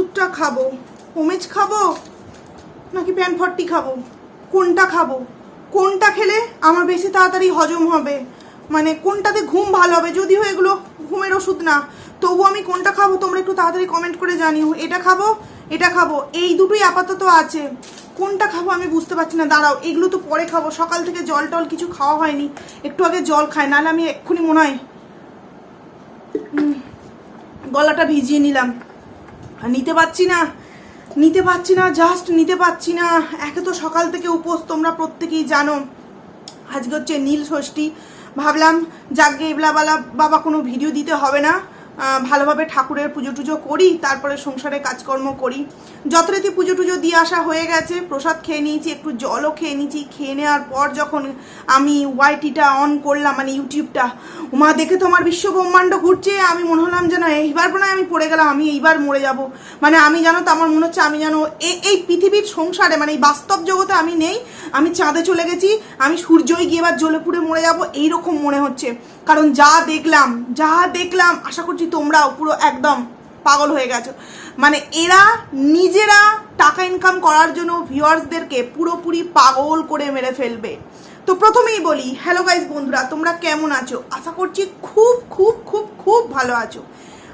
ওষুধটা খাব, ওমেজ খাব, নাকি প্যান ফর্টি খাব? কোনটা খাব? কোনটা খেলে আমার বেশি তাড়াতাড়ি হজম হবে? মানে কোনটাতে ঘুম ভালো হবে? যদিও এগুলো ঘুমের ওষুধ না তবু আমি কোনটা খাব তোমরা একটু তাড়াতাড়ি কমেন্ট করে জানিও। এটা খাব এটা খাব, এই দুটোই আপাতত আছে। কোনটা খাব আমি বুঝতে পারছি না, দাঁড়াও, এগুলো তো পরে খাব। সকাল থেকে জল টল কিছু খাওয়া হয়নি, একটু আগে জল খাই, নাহলে আমি এক্ষুনি মনে হয় গলাটা ভিজিয়ে নিলাম। নিতে পারছি না। নিতে পারছি না জাস্ট নিতে পারছি না। একে তো সকাল থেকে উপোস, তোমরা প্রত্যেকেই জানো। আজকে হচ্ছে নীল ষষ্ঠী। ভাবলাম, যাকে এবলাবালা বাবা কোনো ভিডিও দিতে হবে না। ভালোভাবে ঠাকুরের পুজো টুজো করি, তারপরে সংসারে কাজকর্ম করি। যথারীতি পুজো টুজো দিয়ে আসা হয়ে গেছে, প্রসাদ খেয়ে নিয়েছি, একটু জলও খেয়ে নিয়েছি। খেয়ে নেওয়ার পর যখন আমি ওয়াইটিটা অন করলাম মানে ইউটিউবটা মা দেখে তো আমার বিশ্ব ব্রহ্মাণ্ড ঘুরছে, আমি মনে হলাম যেন এইবার মনে আমি পড়ে গেলাম, আমি এইবার মরে যাব। মানে আমি জানো তো আমার মনে হচ্ছে আমি যেন এই পৃথিবীর সংসারে মানে এই বাস্তব জগতে আমি নেই, আমি চাঁদে চলে গেছি, আমি সূর্যই গিয়ে এবার জ্বলে পুড়ে মরে যাব, এইরকম মনে হচ্ছে। কারণ যা দেখলাম যা দেখলাম, আশা করছি তোমরাও পুরো একদম পাগল হয়ে গেছো। মানে এরা নিজেরা টাকা ইনকাম করার জন্য ভিউয়ার্সদেরকে পুরোপুরি পাগল করে মেরে ফেলবে। তো প্রথমেই বলি হ্যালো গাইজ বন্ধুরা, তোমরা কেমন আছো? আশা করছি খুব খুব খুব খুব ভালো আছো।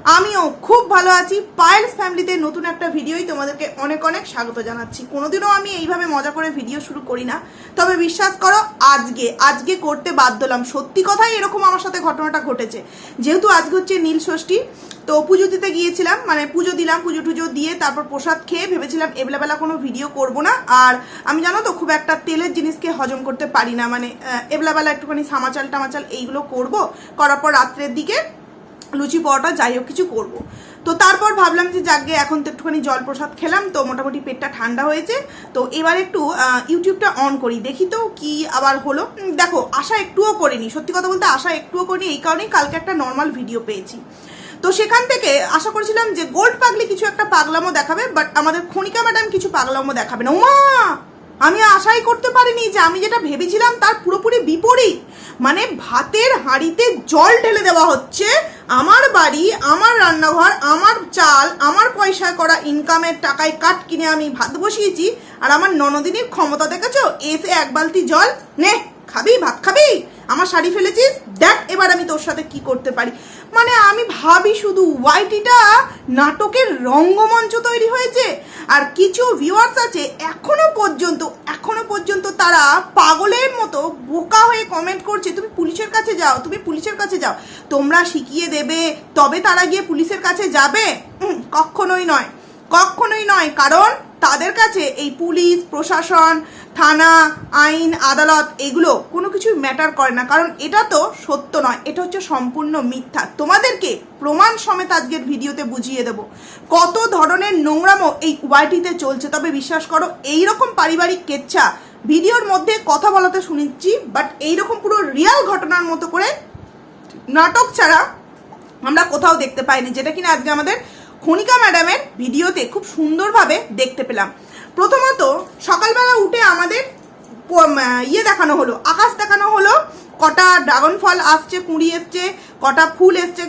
আমিও খুব ভালো আছি। পায়েলস ফ্যামিলিতে নতুন একটা ভিডিওই তোমাদেরকে অনেক অনেক স্বাগত জানাচ্ছি। কোনোদিনও আমি এইভাবে মজা করে ভিডিও শুরু করি না। তবে বিশ্বাস করো, আজকে আজকে করতে বাধ্য হলাম। সত্যি কথাই এরকম আমার সাথে ঘটনাটা ঘটেছে। যেহেতু আজকে হচ্ছে নীল ষষ্ঠী, তো পুজো দিতে গিয়েছিলাম মানে পুজো দিলাম, পুজো টুজো দিয়ে তারপর প্রসাদ খেয়ে ভেবেছিলাম এবেলাবেলা কোনো ভিডিও করব না। আর আমি জানো তো, খুব একটা তেলের জিনিসকে হজম করতে পারি না। মানে এবেলাবেলা একটুখানি সামাচাল টামাচাল এইগুলো করব। করার পর রাত্রের দিকে লুচি পরোটা, যাই হোক, কিছু করব। তো তারপর ভাবলাম যে যাকে এখন তো একটুখানি জল প্রসাদ খেলাম, তো মোটামুটি পেটটা ঠান্ডা হয়েছে। তো এবার একটু ইউটিউবটা অন করি, দেখি তো কি আবার হলো। দেখো, আশা একটুও করিনি, সত্যি কথা বলতে আশা একটুও করিনি, এই কারণেই কালকে একটা নর্মাল ভিডিও পেয়েছি। তো সেখান থেকে আশা করেছিলাম যে গোল্ড পাগলি কিছু একটা পাগলামো দেখাবে বাট আমাদের খনিকা ম্যাডাম কিছু পাগলামো দেখাবে না। উমা! আমি আশাই করতে পারিনি যে আমি যেটা ভেবেছিলাম তার পুরোপুরি বিপরীত। মানে ভাতের হাঁড়িতে জল ঢেলে দেওয়া হচ্ছে, আমার বাড়ি, আমার রান্নাঘর, আমার চাল, আমার পয়সা করা ইনকামের টাকায় কাট কিনে আমি ভাত বসিয়েছি, আর আমার ননদিনীর ক্ষমতা দেখেছ? এসে এক বালতি জল নে, খাবি, ভাত খাবি, আমার শাড়ি ফেলেছিস, দেখ এবার আমি তোর সাথে কি করতে পারি। মানে আমি ভাবি শুধু ওয়াইটিটা নাটকের রঙ্গমঞ্চ তৈরি হয়েছে। আর কিছু ভিউয়ার্স আছে, এখনও পর্যন্ত এখনও পর্যন্ত তারা পাগলের মতো বোকা হয়ে কমেন্ট করছে, তুমি পুলিশের কাছে যাও, তুমি পুলিশের কাছে যাও। তোমরা শিখিয়ে দেবে, তবে তারা গিয়ে পুলিশের কাছে যাবে? কখনোই নয় কখনোই নয়। কারণ তাদের কাছে এই পুলিশ, প্রশাসন, থানা, আইন, আদালত এগুলো কোনো কিছুই ম্যাটার করে না। কারণ এটা তো সত্য নয়, এটা হচ্ছে সম্পূর্ণ মিথ্যা। তোমাদেরকে প্রমাণ সমেত আজকের ভিডিওতে বুঝিয়ে দেব। কত ধরনের নোংরামো এই ওয়াইটিতে চলছে। তবে বিশ্বাস করো এই রকম পারিবারিক কেচ্ছা ভিডিওর মধ্যে কথা বলাতে শুনেছি বাট এইরকম পুরো রিয়াল ঘটনার মতো করে নাটক ছাড়া আমরা কোথাও দেখতে পাইনি, যেটা কিনা আজকে আমাদের খনিকা ম্যাডামের ভিডিওতে খুব সুন্দরভাবে দেখতে পেলাম। প্রথমত, সকালবেলা উঠে আমাদের ইয়ে দেখানো হলো, আকাশ দেখানো হলো, কটা ড্রাগন ফল আসছে, কুঁড়ি এসছে, কটা ফুল এসছে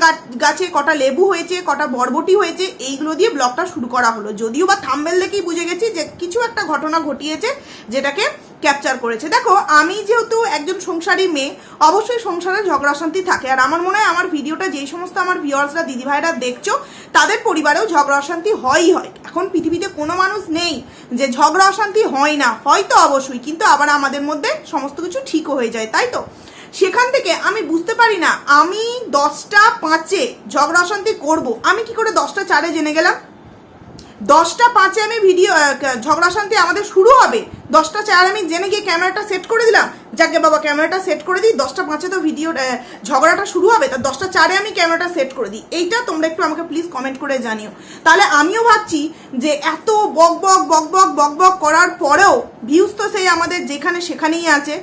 গাছে, কটা লেবু হয়েছে, কটা বরবটি হয়েছে, এইগুলো দিয়ে ব্লগটা শুরু করা হলো। যদিও বা থাম্বেল দেখেই বুঝে গেছি যে কিছু একটা ঘটনা ঘটিয়েছে, যেটাকে ক্যাপচার করেছে। দেখো, আমি যেহেতু একজন সংসারী মেয়ে, অবশ্যই সংসারে ঝগড়া শান্তি থাকে। আর আমার মনে হয় আমার ভিডিওটা যেই সমস্ত আমার ভিউয়ার্সরা, দিদিভাইরা দেখছ, তাদের পরিবারেও ঝগড়া অশান্তি হয়ই হয়। এখন পৃথিবীতে কোনো মানুষ নেই যে ঝগড়া অশান্তি হয় না। হয়তো অবশ্যই, কিন্তু আবার আমাদের মধ্যে সমস্ত কিছু ঠিকও হয়ে যায়, তাই তো? সেখান থেকে আমি বুঝতে পারি না, আমি দশটা পাঁচে ঝগড়া অশান্তি করব। আমি কি করে দশটা চারে জেনে গেলাম? দশটা পাঁচে আমি ভিডিও ঝগড়া শান্তি আমাদের শুরু হবে। দশটা চার আমি জেনে গিয়ে ক্যামেরাটা সেট করে দিলাম। যাকে বাবা, ক্যামেরাটা সেট করে দিই। দশটা পাঁচে তো ভিডিও ঝগড়াটা শুরু হবে। তা দশটা চারে আমি ক্যামেরাটা সেট করে দিই। এইটা তোমরা একটু আমাকে প্লিজ কমেন্ট করে জানিও। তাহলে আমিও ভাবছি যে এত বক বক বক বক বক বক করার পরেও ভিউজ তো সেই আমাদের যেখানে সেখানেই আছে।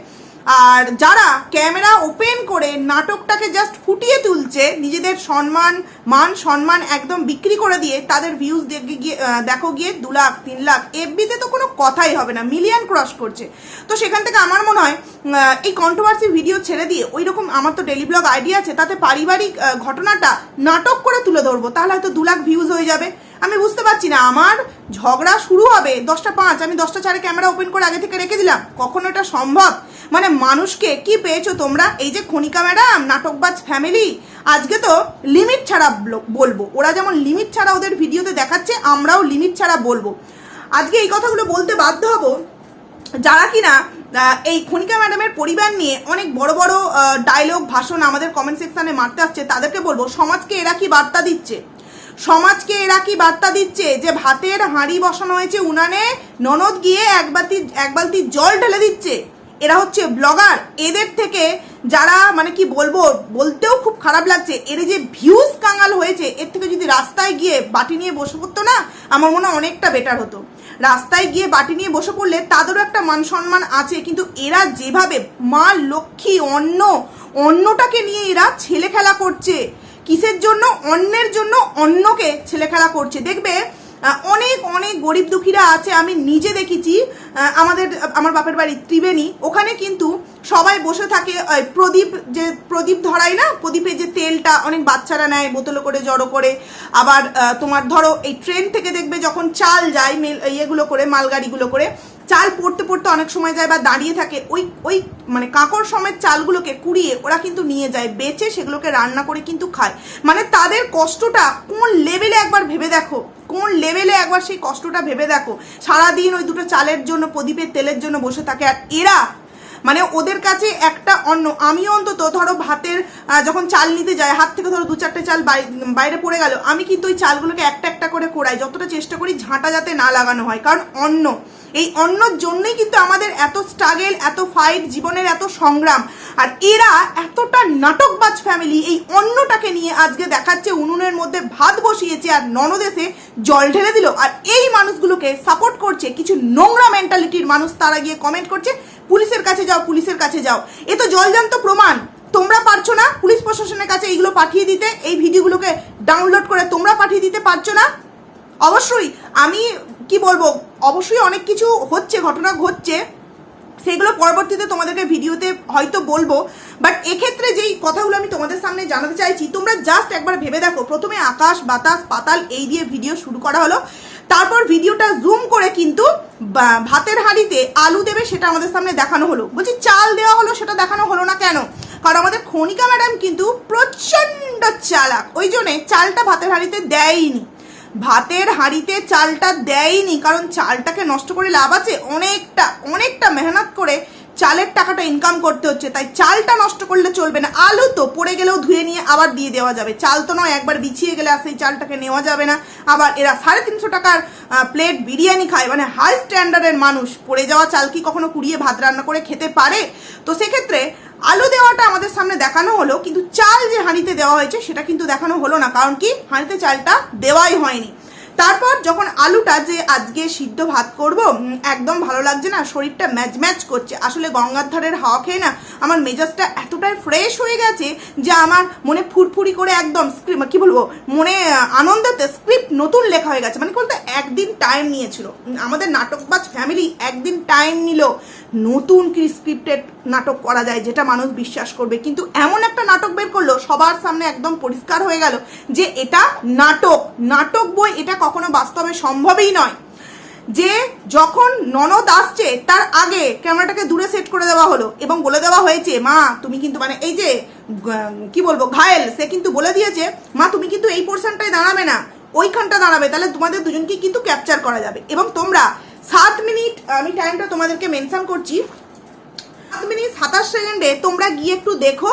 আর যারা ক্যামেরা ওপেন করে নাটকটাকে জাস্ট ফুটিয়ে তুলছে, নিজেদের সম্মান, মান সম্মান একদম বিক্রি করে দিয়ে তাদের ভিউজ দেখে গিয়ে দেখো গিয়ে দু লাখ, তিন লাখ এফবিতে তো কোনো কথাই হবে না মিলিয়ন ক্রস করছে। তো সেখান থেকে আমার মনে হয় এই কন্ট্রোভার্সি ভিডিও ছেড়ে দিয়ে ওই রকম আমার তো ডেলি ব্লগ আইডিয়া আছে, তাতে পারিবারিক ঘটনাটা নাটক করে তুলে ধরবো, তাহলে হয়তো দু লাখ ভিউজ হয়ে যাবে। আমি বুঝতে পারছি না, আমার ঝগড়া শুরু হবে দশটা পাঁচ, আমি দশটা চারে ক্যামেরা ওপেন করে আগে থেকে রেখে দিলাম, কখনো এটা সম্ভব? মানে মানুষকে কি পেয়েছ তোমরা? এই যে খনিকা ম্যাডাম, নাটকবাজ ফ্যামিলি আজকে তো লিমিট ছাড়া বলব। ওরা যেমন লিমিট ছাড়া ওদের ভিডিওতে দেখাচ্ছে, আমরাও লিমিট ছাড়া বলব। আজকে এই কথাগুলো বলতে বাধ্য হব যারা কিনা এই খনিকা ম্যাডামের পরিবার নিয়ে অনেক বড় বড় ডায়লগ ভাষণ আমাদের কমেন্ট সেকশনে মারতে আসছে, তাদেরকে বলব, সমাজকে এরা কি বার্তা দিচ্ছে? সমাজকে এরা কি বার্তা দিচ্ছে? যে ভাতের হাঁড়ি বসানো হয়েছে উনানে, ননদ গিয়ে এক বালতি এক বালতি জল ঢেলে দিচ্ছে। এরা হচ্ছে ব্লগার। এদের থেকে যারা মানে কি বলব, বলতেও খুব খারাপ লাগছে। এর যে ভিউজ কাঙাল হয়েছে, এর থেকে যদি রাস্তায় গিয়ে বাটি নিয়ে বসে পড়তো না, আমার মনে হয় অনেকটা বেটার হতো। রাস্তায় গিয়ে বাটি নিয়ে বসে পড়লে তাদেরও একটা মান সম্মান আছে, কিন্তু এরা যেভাবে মা লক্ষ্মী, অন্ন, অন্নটাকে নিয়ে এরা ছেলে খেলা করছে, কিসের জন্য? অন্যের জন্য অন্যকে ছেলে খেলা করছে। দেখবে অনেক অনেক গরিব দুঃখীরা আছে, আমি নিজে দেখেছি আমাদের, আমার বাপের বাড়ি ত্রিবেণী, ওখানে কিন্তু সবাই বসে থাকে প্রদীপ যে, প্রদীপ ধরায় না, প্রদীপে যে তেলটা অনেক বাচ্চারা নেয়, বোতলে করে, জড়ো করে, আবার তোমার ধরো এই ট্রেন থেকে দেখবে যখন চাল যায়, মেল, ইয়েগুলো করে, মালগাড়িগুলো করে, চাল পড়তে পড়তে অনেক সময় যায় বা দাঁড়িয়ে থাকে, ওই ওই মানে কাঁকড় সমেত চালগুলোকে কুড়িয়ে ওরা কিন্তু নিয়ে যায়, বেচে সেগুলোকে রান্না করে কিন্তু খায়। মানে তাদের কষ্টটা কোন লেভেলে একবার ভেবে দেখো। কোন লেভেলে একবার সেই কষ্টটা ভেবে দেখো? সারাদিন ওই দুটো চালের জন্য, প্রদীপের তেলের জন্য বসে থাকে। আর এরা মানে ওদের কাছে একটা অন্য, আমিও অন্তত ধরো ভাতের যখন চাল নিতে যায় হাত থেকে ধরো দু চারটে চাল বাই- বাইরে পড়ে গেল, আমি কিন্তু ওই চালগুলোকে একটা একটা করে কোড়াই, যতটা চেষ্টা করি ঝাঁটা যাতে না লাগানো হয়। কারণ অন্ন, এই অন্নর জন্যই কিন্তু আমাদের এত স্ট্রাগেল এত ফাইট জীবনের এত সংগ্রাম। আর এরা এতটা নাটকবাজ ফ্যামিলি এই অন্নটাকে নিয়ে আজকে দেখাচ্ছে, উনুনের মধ্যে ভাত বসিয়েছে আর ননদেশে জল ঢেলে দিল। আর এই মানুষগুলোকে সাপোর্ট করছে, কিছু নোংরা মেন্টালিটির মানুষ তারা গিয়ে কমেন্ট করছে পুলিশের কাছে যাও, পুলিশের কাছে যাও। এ তো জলজান্ত প্রমাণ। তোমরা পারছ না পুলিশ প্রশাসনের কাছে এইগুলো পাঠিয়ে দিতে, এই ভিডিওগুলোকে ডাউনলোড করে তোমরা পাঠিয়ে দিতে পারছ না? অবশ্যই, আমি কি বলব, অবশ্যই অনেক কিছু হচ্ছে, ঘটনা ঘটছে। সেগুলো পরবর্তীতে তোমাদেরকে ভিডিওতে হয়তো বলব বাট এক্ষেত্রে যেই কথাগুলো আমি তোমাদের সামনে জানাতে চাইছি, তোমরা জাস্ট একবার ভেবে দেখো। প্রথমে আকাশ, বাতাস, পাতাল, এই দিয়ে ভিডিও শুরু করা হলো। তারপর ভিডিওটা জুম করে কিন্তু ভাতের হাঁড়িতে আলু দেবে সেটা আমাদের সামনে দেখানো হলো। বলছি, চাল দেওয়া হলো সেটা দেখানো হলো না কেন? কারণ আমাদের খনিকা ম্যাডাম কিন্তু প্রচণ্ড চালাক। ওই জন্যে চালটা ভাতের হাঁড়িতে দেয়নি ভাতের হাঁড়িতে চালটা দেয়নি কারণ চালটাকে নষ্ট করে লাভ আছে। অনেকটা অনেকটা মেহনত করে চালের টাকাটা ইনকাম করতে হচ্ছে, তাই চালটা নষ্ট করলে চলবে না। আলু তো পড়ে গেলেও ধুয়ে নিয়ে আবার দিয়ে দেওয়া যাবে। চাল তো নয়, একবার বিছিয়ে গেলে আর সেই চালটাকে নেওয়া যাবে না। আবার এরা সাড়ে তিনশো টাকার প্লেট বিরিয়ানি খায় মানে হাই স্ট্যান্ডার্ডের মানুষ। পড়ে যাওয়া চাল কি কখনো কুড়িয়ে ভাত রান্না করে খেতে পারে? তো সেক্ষেত্রে আলু দেওয়াটা আমাদের সামনে দেখানো হলো, কিন্তু চাল যে হাঁড়িতে দেওয়া হয়েছে, সেটা কিন্তু দেখানো হলো না। কারণ কি? হাঁড়িতে চালটা দেওয়াই হয়নি। তারপর যখন আলুটা যে আজকে সিদ্ধ ভাত করব একদম ভালো লাগছে না, শরীরটা ম্যাচ ম্যাচ করছে। আসলে গঙ্গার ধারের হাওয়া খেয়ে না আমার মেজাজটা এতটাই ফ্রেশ হয়ে গেছে যে আমার মনে ফুরফুরি করে একদম কি বলব, মনে আনন্দতে স্ক্রিপ্ট নতুন লেখা হয়ে গেছে। মানে বলতো, একদিন টাইম নিয়েছিল। আমাদের নাটকবাজ ফ্যামিলি একদিন টাইম নিল। নতুন কি স্ক্রিপ্টেড নাটক করা যায় যেটা মানুষ বিশ্বাস করবে। কিন্তু এমন একটা নাটক বের করল, সবার সামনে একদম পরিষ্কার হয়ে গেল যে এটা নাটক। নাটক বই এটা কখনো বাস্তবে সম্ভবই নয়। যে যখন ননদ আসছে, তার আগে ক্যামেরাটাকে দূরে সেট করে দেওয়া হলো এবং বলে দেওয়া হয়েছে, মা, তুমি কিন্তু মানে এই যে কি বলব, ঘায়েল, সে কিন্তু বলে দিয়েছে, মা, তুমি কিন্তু এই পোর্শনটায় দাঁড়াবে না, ওইখানটা দাঁড়াবে, তাহলে তোমাদের দুজনকে কিন্তু ক্যাপচার করা যাবে। এবং তোমরা সাত মিনিট, আমি টাইমটা তোমাদেরকে মেনশন করছি। সাত মিনিট সাতাশ সেকেন্ডে তোমরা গিয়ে একটু দেখো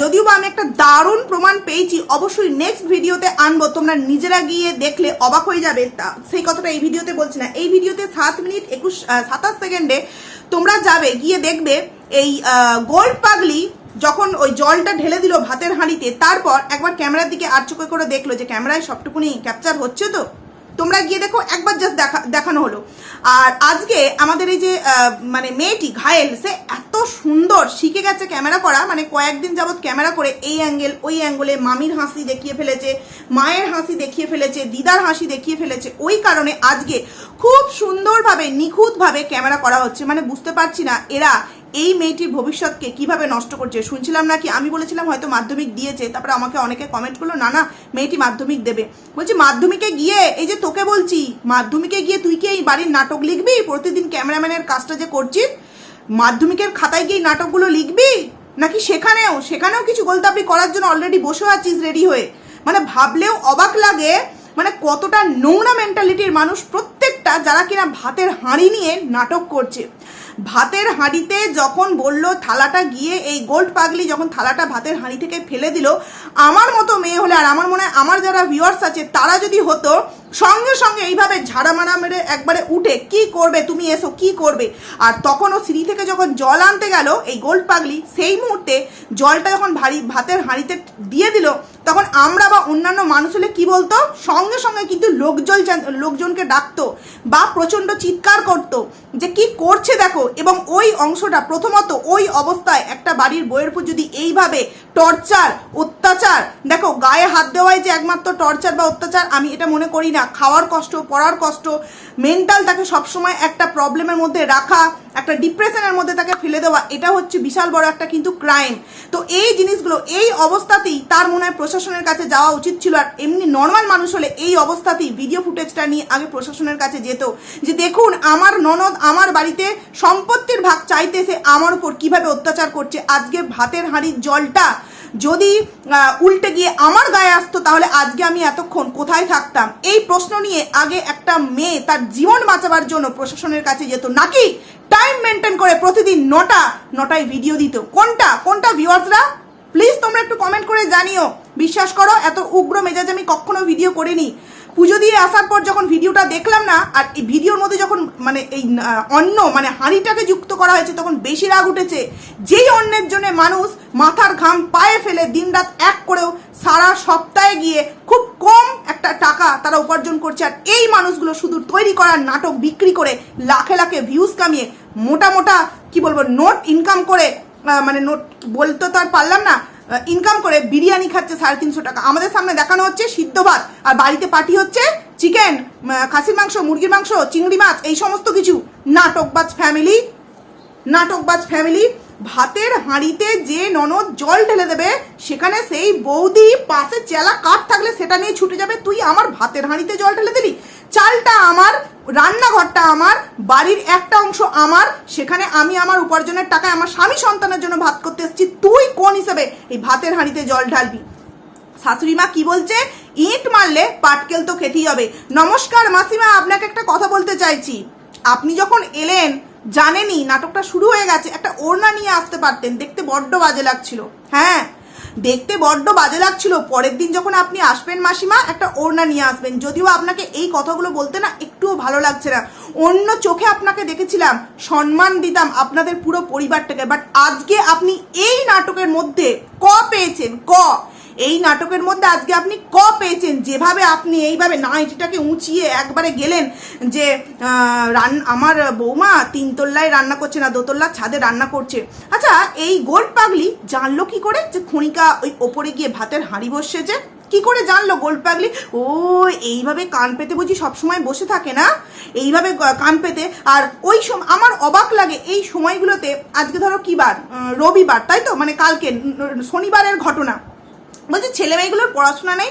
যদিও বা আমি একটা দারুণ প্রমাণ পেয়েছি, অবশ্যই নেক্সট ভিডিওতে আনব। তোমরা নিজেরা গিয়ে দেখলে অবাক হয়ে যাবে। তা, সেই কথাটা এই ভিডিওতে বলছি না। এই ভিডিওতে সাত মিনিট একুশ সাতাশ সেকেন্ডে তোমরা যাবে, গিয়ে দেখবে এই গোল্ড পাগলি যখন ওই জলটা ঢেলে দিল ভাতের হাঁড়িতে, তারপর একবার ক্যামেরার দিকে আর চোখে করে দেখল যে ক্যামেরায় সবটুকুনি ক্যাপচার হচ্ছে তো তো? তোমরা গিয়ে দেখো, একবার জাস্ট দেখা, দেখানো হলো। আর আজকে আমাদের এই যে মানে মেয়েটি ঘায়েল, সে এত সুন্দর শিখে গেছে ক্যামেরা করা মানে কয়েকদিন যাবৎ ক্যামেরা করে এই অ্যাঙ্গেল, ওই অ্যাঙ্গেলে মামির হাসি দেখিয়ে ফেলেছে, মায়ের হাসি দেখিয়ে ফেলেছে, দিদার হাসি দেখিয়ে ফেলেছে, ওই কারণে আজকে খুব সুন্দরভাবে, নিখুঁতভাবে ক্যামেরা করা হচ্ছে। মানে বুঝতে পারছি না, এরা এই মেয়েটির ভবিষ্যৎকে কীভাবে নষ্ট করছে? শুনছিলাম নাকি? আমি বলেছিলাম হয়তো মাধ্যমিক দিয়েছে, তারপরে আমাকে অনেকে কমেন্ট করল, না না, মেয়েটি মাধ্যমিক দেবে। বলছি, মাধ্যমিকে গিয়ে, এই যে তোকে বলছি, মাধ্যমিকে গিয়ে তুই কি এই বাড়ির নাটক লিখবি? প্রতিদিন ক্যামেরাম্যানের কাজটা যে করছিস, মাধ্যমিকের খাতায় গিয়ে নাটকগুলো লিখবি? নাকি সেখানেও সেখানেও কিছু গোলতাপড়ি করার জন্য অলরেডি বসে আছিস রেডি হয়ে? মানে ভাবলেও অবাক লাগে মানে কতটা নোংরা মেন্টালিটির মানুষ প্রত্যেকটা যারা কিনা ভাতের হাঁড়ি নিয়ে নাটক করছে। ভাতের হাঁড়িতে যখন বলল, থালাটা গিয়ে এই গোল্ড পাগলি যখন থালাটা ভাতের হাঁড়ি থেকে ফেলে দিল, আমার মতো মেয়ে হলে আর আমার মনে হয় আমার যারা ভিউয়ার্স আছে, তারা যদি হতো, সঙ্গে সঙ্গে এইভাবে ঝাড়া মারা মেরে একবারে উঠে, কি করবে তুমি এসো, কি করবে? আর তখন ও সিঁড়ি থেকে যখন জল আনতে গেল, এই গোল্ড পাগলি, সেই মুহূর্তে জলটা যখন ভারী ভাতের হাঁড়িতে দিয়ে দিল তখন আমরা বা অন্যান্য মানুষ হলে কী বলতো? সঙ্গে সঙ্গে কিন্তু লোকজন জান- লোকজনকে ডাকতো বা প্রচণ্ড চিৎকার করতো যে কি করছে দেখো এবং ওই অংশটা প্রথমত ওই অবস্থায় একটা বাড়ির বইয়ের উপর যদি এইভাবে টর্চার, অত্যাচার, দেখো গায়ে হাত দেওয়ায় যে একমাত্র টর্চার বা অত্যাচার, আমি এটা মনে করি না। খাওয়ার কষ্ট, পড়ার কষ্ট মেন্টাল তাকে সবসময় একটা প্রবলেমের মধ্যে রাখা একটা ডিপ্রেশনের মধ্যে তাকে ফেলে দেওয়া, এটা হচ্ছে বিশাল বড় একটা কিন্তু ক্রাইম তো এই জিনিসগুলো, এই অবস্থাতেই তার মনে হয় প্রশাসনের কাছে যাওয়া উচিত ছিল। আর এমনি নর্মাল মানুষ হলে এই অবস্থাতেই ভিডিও ফুটেজটা নিয়ে আগে প্রশাসনের কাছে যেত। যে দেখুন, আমার ননদ আমার বাড়িতে সম্পত্তির ভাগ চাইতেছে, আমার উপর কীভাবে অত্যাচার করছে, আজকে ভাতের হাঁড়ির জলটা যদি উল্টে গিয়ে আমার গায়ে আসতো, তাহলে আজকে আমি এতক্ষণ কোথায় থাকতাম? এই প্রশ্ন নিয়ে আগে একটা মেয়ে তার জীবন বাঁচাবার জন্য প্রশাসনের কাছে যেত। নাকি টাইম মেনটেন করে প্রতিদিন নটা, নটায় ভিডিও দিত। কোনটা? কোনটা ভিউয়ার্সরা প্লিজ তোমরা একটু কমেন্ট করে জানিও। বিশ্বাস করো, এত উগ্র মেজাজ আমি কখনো ভিডিও করিনি। পুজো দিয়ে আসার পর যখন ভিডিওটা দেখলাম না, আর এই ভিডিওর মধ্যে যখন মানে এই অন্ন মানে হাঁড়িটাকে যুক্ত করা হয়েছে, তখন বেশি রাগ উঠেছে। যেই অন্যের জন্য মানুষ মাথার ঘাম পায়ে ফেলে দিনরাত এক করেও সারা সপ্তাহে গিয়ে খুব কম একটা টাকা তারা উপার্জন করছে, আর এই মানুষগুলো শুধু তৈরি করার নাটক বিক্রি করে লাখে লাখে ভিউজ কামিয়ে মোটা মোটা, কি বলব নোট ইনকাম করে মানে নোট বলতে তো আর পারলাম না ইনকাম করে বিরিয়ানি খাচ্ছে সাড়ে তিনশো টাকা। আমাদের সামনে দেখানো হচ্ছে সিদ্ধ ভাত, আর বাড়িতে পার্টি হচ্ছে চিকেন খাসির মাংস, মুরগির মাংস, চিংড়ি মাছ, এই সমস্ত কিছু। নাটকবাজ ফ্যামিলি নাটকবাজ ফ্যামিলি ভাতের হাঁড়িতে যে ননদ জল ঢেলে দেবে, সেখানে সেই বৌদি পাশে চেলা কাঠ থাকলে সেটা নিয়ে ছুটে যাবে। তুই আমার ভাতের হাঁড়িতে জল ঢেলে দিলি? চালটা আমার, রান্নাঘরটা আমার, বাড়ির একটা অংশ আমার, সেখানে আমি আমার উপার্জনের টাকায় আমার স্বামী সন্তানের জন্য ভাত করতে এসেছি। তুই কোন হিসেবে এই ভাতের হাঁড়িতে জল ঢালবি? শাশুড়ি মা কি বলছে? ইট মারলে পাটকেল তো খেতেই হবে। নমস্কার মাসিমা, আপনাকে একটা কথা বলতে চাইছি। আপনি যখন এলেন জানেনই নাটকটা শুরু হয়ে গেছে, একটা ওড়না নিয়ে আসতে পারতেন, দেখতে বড্ড বাজে লাগছিল। হ্যাঁ দেখতে বড্ড বাজে লাগছিল, পরের দিন যখন আপনি আসবেন মাসিমা, একটা ওড়না নিয়ে আসবেন। যদিও আপনাকে এই কথাগুলো বলতে না একটুও ভালো লাগছে না। অন্য চোখে আপনাকে দেখেছিলাম, সম্মান দিতাম আপনাদের পুরো পরিবারটাকে। বাট আজকে আপনি এই নাটকের মধ্যে ক পেয়েছেন? ক। এই নাটকের মধ্যে আজকে আপনি ক পেয়েছেন? যেভাবে আপনি এইভাবে নাইটিটাকে উঁচিয়ে একবারে গেলেন যে রান, আমার বৌমা তিনতলায় রান্না করছে না, দোতলার ছাদে রান্না করছে। আচ্ছা এই গোল্ড পাগলি জানলো কি করে যে খনিকা ওই ওপরে গিয়ে ভাতের হাঁড়ি বসেছে কি করে জানলো গোল্ড পাগলি? ও, এইভাবে কান পেতে বুঝি সবসময় বসে থাকে না? এইভাবে কান পেতে। আর ওই সময় আমার অবাক লাগে এই সময়গুলোতে, আজকে ধরো কি বার? রবিবার, তাই তো? মানে কালকে শনিবারের ঘটনা। বলছে, ছেলে মেয়েগুলোর পড়াশোনা নেই?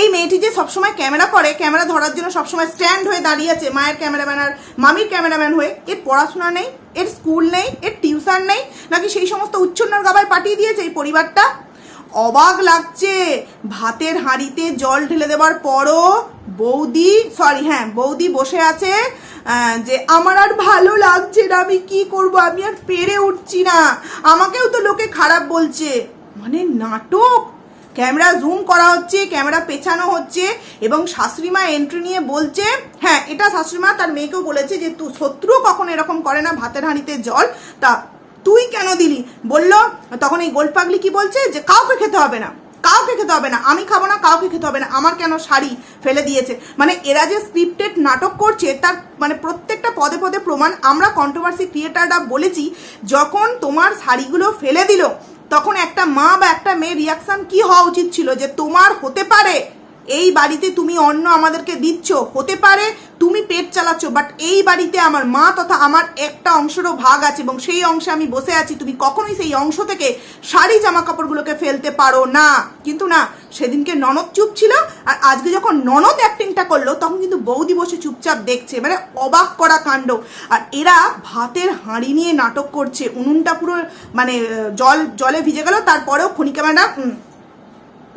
এই মেয়েটি যে সবসময় ক্যামেরা করে, ক্যামেরা ধরার জন্য সবসময় স্ট্যান্ড হয়ে দাঁড়িয়ে আছে, মায়ের ক্যামেরাম্যান আর মামির ক্যামেরাম্যান হয়ে, এর পড়াশোনা নেই, এর স্কুল নেই, এর টিউশন নেই, নাকি সেই সমস্ত উচ্ছন্নর গাবায় পাঠিয়ে দিয়েছে এই পরিবারটা? অবাক লাগছে। ভাতের হাঁড়িতে জল ঢেলে দেওয়ার পরও বৌদি সরি হ্যাঁ বৌদি বসে আছে যে আমার আর ভালো লাগছে না, আমি কি করব, আমি আর পেরে উঠছি না। আমাকেও তো লোকে খারাপ বলছে। মানে নাটক? ক্যামেরা জুম করা হচ্ছে, ক্যামেরা পেছানো হচ্ছে এবং শাশুড়িমা এন্ট্রি নিয়ে বলছে হ্যাঁ এটা শাশুড়িমা তার মেয়েকেও বলেছে যে তু শত্রু কখন এরকম করে না, ভাতের হাঁড়িতে জল, তা তুই কেন দিলি? বলল, তখন এই গোলপাগলি কি বলছে যে, কাউকে খেতে হবে না, কাউকে খেতে হবে না, আমি খাব না, কাউকে খেতে হবে না, আমার কেন শাড়ি ফেলে দিয়েছে? মানে এরা যে স্ক্রিপ্টেড নাটক করছে, তার মানে প্রত্যেকটা পদে পদে প্রমাণ আমরা কন্ট্রোভার্সি ক্রিয়েটাররা বলেছি, যখন তোমার শাড়িগুলো ফেলে দিল তখন একটা মা বা একটা মেয়ের রিয়াকশান কি হওয়া উচিত ছিল যে তোমার হতে পারে? এই বাড়িতে তুমি অন্ন আমাদেরকে দিচ্ছ, হতে পারে তুমি পেট চালাচ্ছ বাট এই বাড়িতে আমার মা তথা আমার একটা অংশেরও ভাগ আছে এবং সেই অংশে আমি বসে আছি, তুমি কখনোই সেই অংশ থেকে শাড়ি জামা কাপড়গুলোকে ফেলতে পারো না। কিন্তু না, সেদিনকে ননদ চুপ ছিল আর আজকে যখন ননদ অ্যাক্টিংটা করল, তখন কিন্তু বৌদি বসে চুপচাপ দেখছে মানে অবাক করা কাণ্ড। আর এরা ভাতের হাঁড়ি নিয়ে নাটক করছে, উনুনটা পুরো মানে জল, জলে ভিজে গেল, তারপরেও খনিকা ম্যাডাম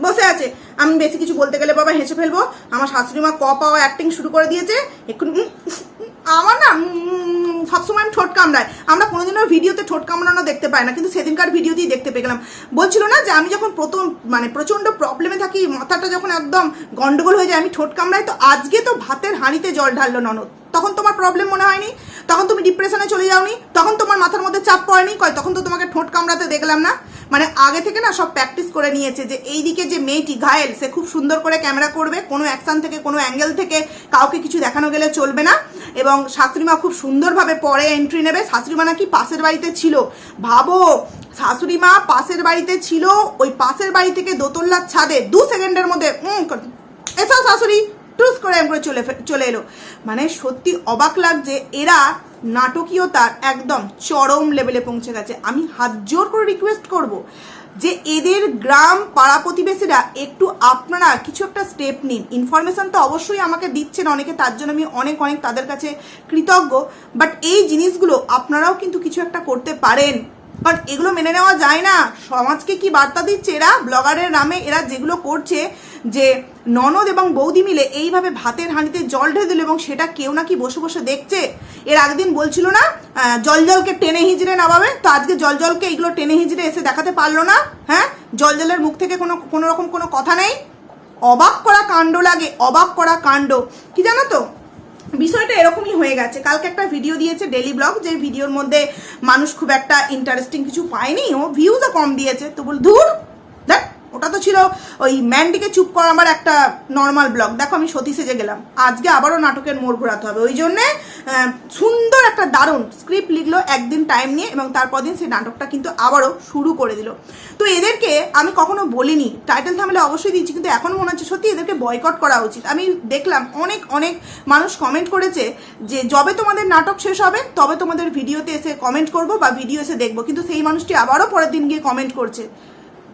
বসে আছে। আমি বেশি কিছু বলতে গেলে বাবা হেসে ফেলব। আমার শাশুড়ি মা ক পাওয়া অ্যাক্টিং শুরু করে দিয়েছে। উম, আমার না সবসময় আমি ঠোঁট কামড়ায় আমরা কোনোদিনও ভিডিওতে ঠোঁট কামড়ানো দেখতে পাই না কিন্তু সেদিনকার ভিডিওতেই দেখতে পেয়ে গেলাম বলছিল না যে আমি যখন প্রথম মানে প্রচণ্ড প্রবলেমে থাকি মাথাটা যখন একদম গন্ডগোল হয়ে যায় আমি ঠোঁট কামড়াই তো আজকে তো ভাতের হাঁড়িতে জল ঢাললো ননদ। তখন তোমার প্রবলেম মনে হয়নি? তখন তুমি ডিপ্রেশনে চলে যাওনি, তখন তোমার মাথার মধ্যে চাপ পড়েনি? কয়, তখন তো তোমাকে ঠোঁট কামড়াতে দেখলাম না? মানে আগে থেকে না সব প্র্যাকটিস করে নিয়েছে যে এই দিকে যে মেয়েটি ঘায়েল, সে খুব সুন্দর করে ক্যামেরা করবে, কোনো অ্যাকশন থেকে, কোনো অ্যাঙ্গেল থেকে কাউকে কিছু দেখানো গেলে চলবে না। এবং শাশুড়িমা খুব সুন্দরভাবে পরে এন্ট্রি নেবে। শাশুড়িমা নাকি পাশের বাড়িতে ছিল। ভাবো, শাশুড়িমা পাশের বাড়িতে ছিল, ওই পাশের বাড়ি থেকে দোতলার ছাদে দু সেকেন্ডের মধ্যে এসো শাশুড়ি। টুস করে এম করে চলে চলে এলো। মানে সত্যি অবাক লাগছে, এরা নাটকীয়তার একদম চরম লেভেলে পৌঁছে গেছে। আমি হাত জোর করে রিকোয়েস্ট করব যে এদের গ্রাম পাড়া প্রতিবেশীরা একটু আপনারা কিছু একটা স্টেপ নিন। ইনফরমেশন তো অবশ্যই আমাকে দিচ্ছেন অনেকে, তার জন্য আমি অনেক অনেক তাদের কাছে কৃতজ্ঞ। বাট এই জিনিসগুলো আপনারাও কিন্তু কিছু একটা করতে পারেন। কারণ এগুলো মেনে নেওয়া যায় না। সমাজকে কি বার্তা দিচ্ছে এরা? ব্লগারের নামে এরা যেগুলো করছে, যে ননদ এবং বৌদি মিলে এইভাবে ভাতের হাঁড়িতে জল ঢেলে দিল এবং সেটা কেউ নাকি বসে বসে দেখছে? এর আগদিন বলছিল না জল জলকে টেনে হিজড়ে নামাবে? তো আজকে জল জলকে এগুলো টেনে হিজড়ে এসে দেখাতে পারল না? হ্যাঁ? জল জলের মুখ থেকে কোনো কোনো রকম কোনো কথা নেই? অবাক করা কাণ্ড লাগে, অবাক করা কাণ্ড। কি জানো তো? বিষয়টা এরকমই হয়ে গেছে। কালকে একটা ভিডিও দিয়েছে ডেলি ব্লগ যে ভিডিওর মধ্যে মানুষ খুব একটা ইন্টারেস্টিং কিছু পায়নি, ও ভিউজও কম দিয়েছে। তো বল, ধুর দেখ ওটা তো ছিল ওই ম্যান্ডিকে চুপ করা আমার একটা নর্মাল ব্লগ দেখো আমি সতী সেজে গেলাম। আজকে আবারও নাটকের মোড় ঘোরাতে হবে। ওই জন্যে সুন্দর একটা দারুণ স্ক্রিপ্ট লিখলো একদিন টাইম নিয়ে এবং তারপর দিন সেই নাটকটা কিন্তু আবারও শুরু করে দিল। তো এদেরকে আমি কখনো বলিনি। টাইটেল থামলে অবশ্যই দিচ্ছি কিন্তু এখন মনে হচ্ছে সত্যি এদেরকে বয়কট করা উচিত। আমি দেখলাম অনেক অনেক মানুষ কমেন্ট করেছে যে, যবে তোমাদের নাটক শেষ হবে, তবে তোমাদের ভিডিওতে এসে কমেন্ট করব বা ভিডিও এসে দেখব। কিন্তু সেই মানুষটি আবারও পরের দিন গিয়ে কমেন্ট করছে।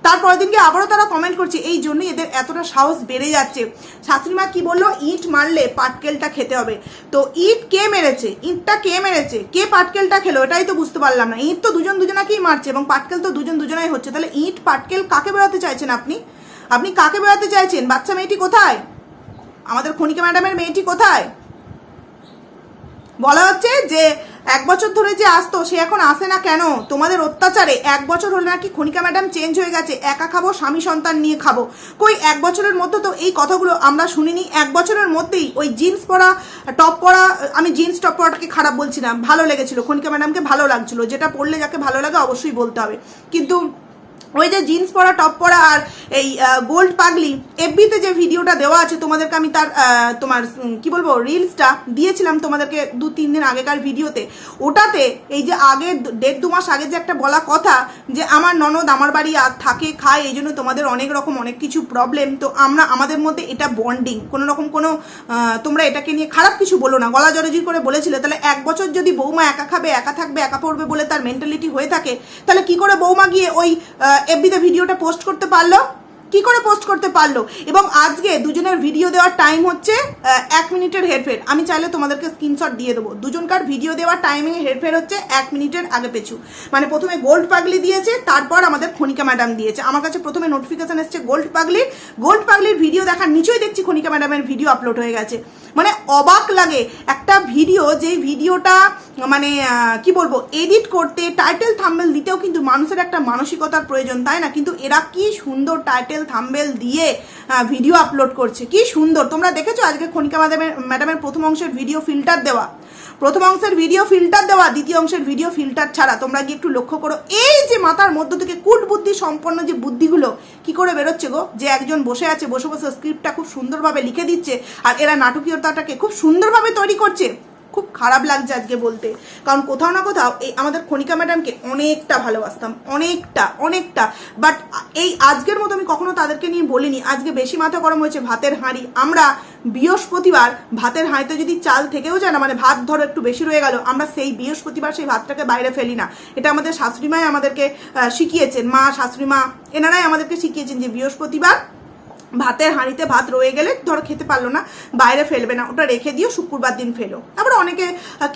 তারপরের দিনকে আবারও তারা কমেন্ট করছে, এই জন্যই এদের এতটা সাহস বেড়ে যাচ্ছে। শাশুড়িমা কি বলল? ইট মারলে পাটকেলটা খেতে হবে। তো ইট কে মেরেছে? ইটটা কে মেরেছে? কে পাটকেলটা খেলো? এটাই তো বুঝতে পারলাম না। ইট তো দুজন দুজনাকেই মারছে এবং পাটকেল তো দুজন দুজনাই হচ্ছে। তাহলে ইট, পাটকেল কাকে বেড়াতে চাইছেন আপনি? আপনি কাকে বেড়াতে চাইছেন? বাচ্চা মেয়েটি কোথায়? আমাদের খনিকা ম্যাডামের মেয়েটি কোথায়? বলা হচ্ছে যে এক বছর ধরে যে আসতো, সে এখন আসে না কেন? তোমাদের অত্যাচারে এক বছর হলে নাকি খনিকা ম্যাডাম চেঞ্জ হয়ে গেছে, একা খাব, স্বামী সন্তান নিয়ে খাব। কই, এক বছরের মধ্যে তো এই কথাগুলো আমরা শুনিনি, এক বছরের মধ্যেই ওই জিন্স পরা টপ পরা, আমি জিন্স টপ পরাটাকে খারাপ বলছিলাম ভালো লেগেছিল, খনিকা ম্যাডামকে ভালো লাগছিল, যেটা পড়লে যাকে ভালো লাগে অবশ্যই বলতে হবে। কিন্তু ওই যে জিন্স পরা টপ পরা আর এই গোল্ড পাগলি এফবিতে যে ভিডিওটা দেওয়া আছে, তোমাদেরকে আমি তার তোমার কি বলব রিলসটা দিয়েছিলাম তোমাদেরকে দু, তিন দিন আগেকার ভিডিওতে ওটাতে এই যে আগে দেড় দু মাস আগে যে একটা বলা কথা যে আমার ননদ আমার বাড়ি আর থাকে, খায়, এই জন্য তোমাদের অনেক রকম অনেক কিছু প্রবলেম তো আমরা, আমাদের মধ্যে এটা বন্ডিং কোনো রকম কোনো তোমরা এটাকে নিয়ে খারাপ কিছু বলো না। গলা জরজির করে বলেছিলে, তাহলে এক বছর যদি বৌমা একা খাবে, একা থাকবে, একা পড়বে বলে তার মেন্টালিটি হয়ে থাকে, তাহলে কি করে বৌমা গিয়ে ওই এফবিতে ভিডিওটা পোস্ট করতে পারল? কি করে পোস্ট করতে পারল? এবং আজকে দুজনের ভিডিও দেওয়ার টাইম হচ্ছে এক মিনিটের হেরফের। আমি চাইলে তোমাদেরকে স্ক্রিনশট দিয়ে দেবো। দুজনকার ভিডিও দেওয়ার টাইমিং হেরফের হচ্ছে এক মিনিটের আগে পেছু। মানে প্রথমে গোল্ড পাগলি দিয়েছে, তারপর আমাদের খনিকা ম্যাডাম দিয়েছে। আমার কাছে প্রথমে নোটিফিকেশন এসছে গোল্ড পাগলির গোল্ড পাগলির ভিডিও দেখার নিচেই দেখছি খনিকা ম্যাডামের ভিডিও আপলোড হয়ে গেছে। মানে অবাক লাগে। একটা ভিডিও যে ভিডিওটা মানে কি বলব এডিট করতে টাইটেল থাম্বেল দিতেও কিন্তু মানুষের একটা মানসিকতার প্রয়োজন, তাই না? কিন্তু এরা কি সুন্দর টাইটেল থাম্বেল দিয়ে ভিডিও আপলোড করছে, কি সুন্দর। তোমরা দেখেছ আজকে খনিকা ম্যাডামের ম্যাডামের প্রথম অংশের ভিডিও ফিল্টার দেওয়া? প্রথম অংশের ভিডিও ফিল্টার দেওয়া, দ্বিতীয় অংশের ভিডিও ফিল্টার ছাড়া। তোমরা গিয়ে একটু লক্ষ্য করো, এই যে মাথার মধ্য থেকে কুট বুদ্ধি সম্পন্ন যে বুদ্ধিগুলো, কি করে বেরোচ্ছে গো? যে একজন বসে আছে, বসে বসে স্ক্রিপ্টটা খুব সুন্দরভাবে লিখে দিচ্ছে, আর এরা নাটকীয়তাটাকে খুব সুন্দরভাবে তৈরি করছে। খুব খারাপ লাগছে আজকে বলতে। কারণ কোথাও না কোথাও এই আমাদের খনিকা ম্যাডামকে অনেকটা ভালোবাসতাম, অনেকটা অনেকটা। বাট এই আজকের মতো আমি কখনো তাদেরকে নিয়ে বলিনি। আজকে বেশি মাথা গরম হয়েছে ভাতের হাঁড়ি। আমরা বৃহস্পতিবার ভাতের হাঁড়িতে যদি চাল থেকেও যায় না মানে ভাত ধরো একটু বেশি রয়ে গেল, আমরা সেই বৃহস্পতিবার সেই ভাতটাকে বাইরে ফেলি না। এটা আমাদের শাশুড়িমাই আমাদেরকে শিখিয়েছেন। মা, শাশুড়িমা, এনারাই আমাদেরকে শিখিয়েছেন যে বৃহস্পতিবার ভাতের হাঁড়িতে ভাত রয়ে গেলে ধরো খেতে পারল না, বাইরে ফেলবে না, ওটা রেখে দিও, শুক্রবার দিন ফেলো। আবার অনেকে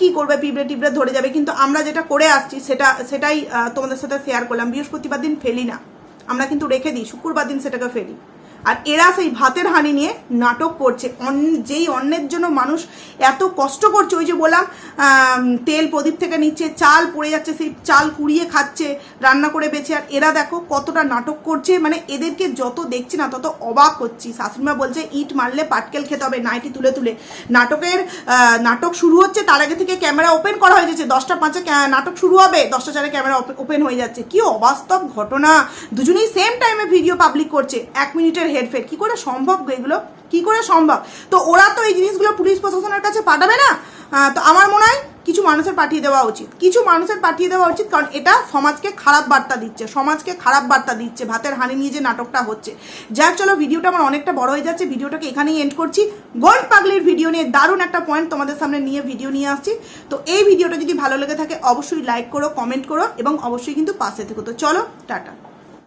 কি করবে, পিঁপড়ে টিপড়ে ধরে যাবে, কিন্তু আমরা যেটা করে আসছি সেটা, সেটাই তোমাদের সাথে শেয়ার করলাম, বৃহস্পতিবার দিন ফেলি না। আমরা কিন্তু রেখে দিই, শুক্রবার দিন সেটাকে ফেলি। আর এরা সেই ভাতের হানি নিয়ে নাটক করছে। অন্য যেই অন্যের জন্য মানুষ এত কষ্ট করছে, ওই যে বললাম তেল প্রদীপ থেকে নিচ্ছে, চাল পড়ে যাচ্ছে, সেই চাল কুড়িয়ে খাচ্ছে, রান্না করে বেছে। আর এরা দেখো কতটা নাটক করছে মানে এদেরকে যত দেখছি না তত অবাক হচ্ছি। শাশুড়িমা বলছে, ইট মারলে পাটকেল খেতে হবে, নাইটি তুলে তুলে। নাটকের নাটক শুরু হচ্ছে তার আগে থেকে ক্যামেরা ওপেন করা হয়ে যাচ্ছে। দশটা, পাঁচে নাটক শুরু হবে, দশটা, চারে ক্যামেরা ওপেন হয়ে যাচ্ছে। কি অবাস্তব ঘটনা। দুজনেই সেম টাইমে ভিডিও পাবলিক করছে। এক মিনিটের হেরফের? কি করে সম্ভব এগুলো? কি করে সম্ভব? তো ওরা তো এই জিনিসগুলো পুলিশ প্রশাসনের কাছে পাঠাবে না? তো আমার মনে হয় কিছু মানুষের পাঠিয়ে দেওয়া উচিত। কিছু মানুষের পাঠিয়ে দেওয়া উচিত কারণ এটা সমাজকে খারাপ বার্তা দিচ্ছে, সমাজকে খারাপ বার্তা দিচ্ছে, ভাতের হানি নিয়ে যে নাটকটা হচ্ছে। যাক, চলো, ভিডিওটা আমার অনেকটা বড় হয়ে যাচ্ছে। ভিডিওটাকে এখানেই এন্ড করছি। গোল্ড পাগলির ভিডিও নিয়ে দারুণ একটা পয়েন্ট তোমাদের সামনে নিয়ে ভিডিও নিয়ে আসছি। তো এই ভিডিওটা যদি ভালো লেগে থাকে, অবশ্যই লাইক করো কমেন্ট করো এবং অবশ্যই কিন্তু পাশে থেকো। তো চলো, টাটা।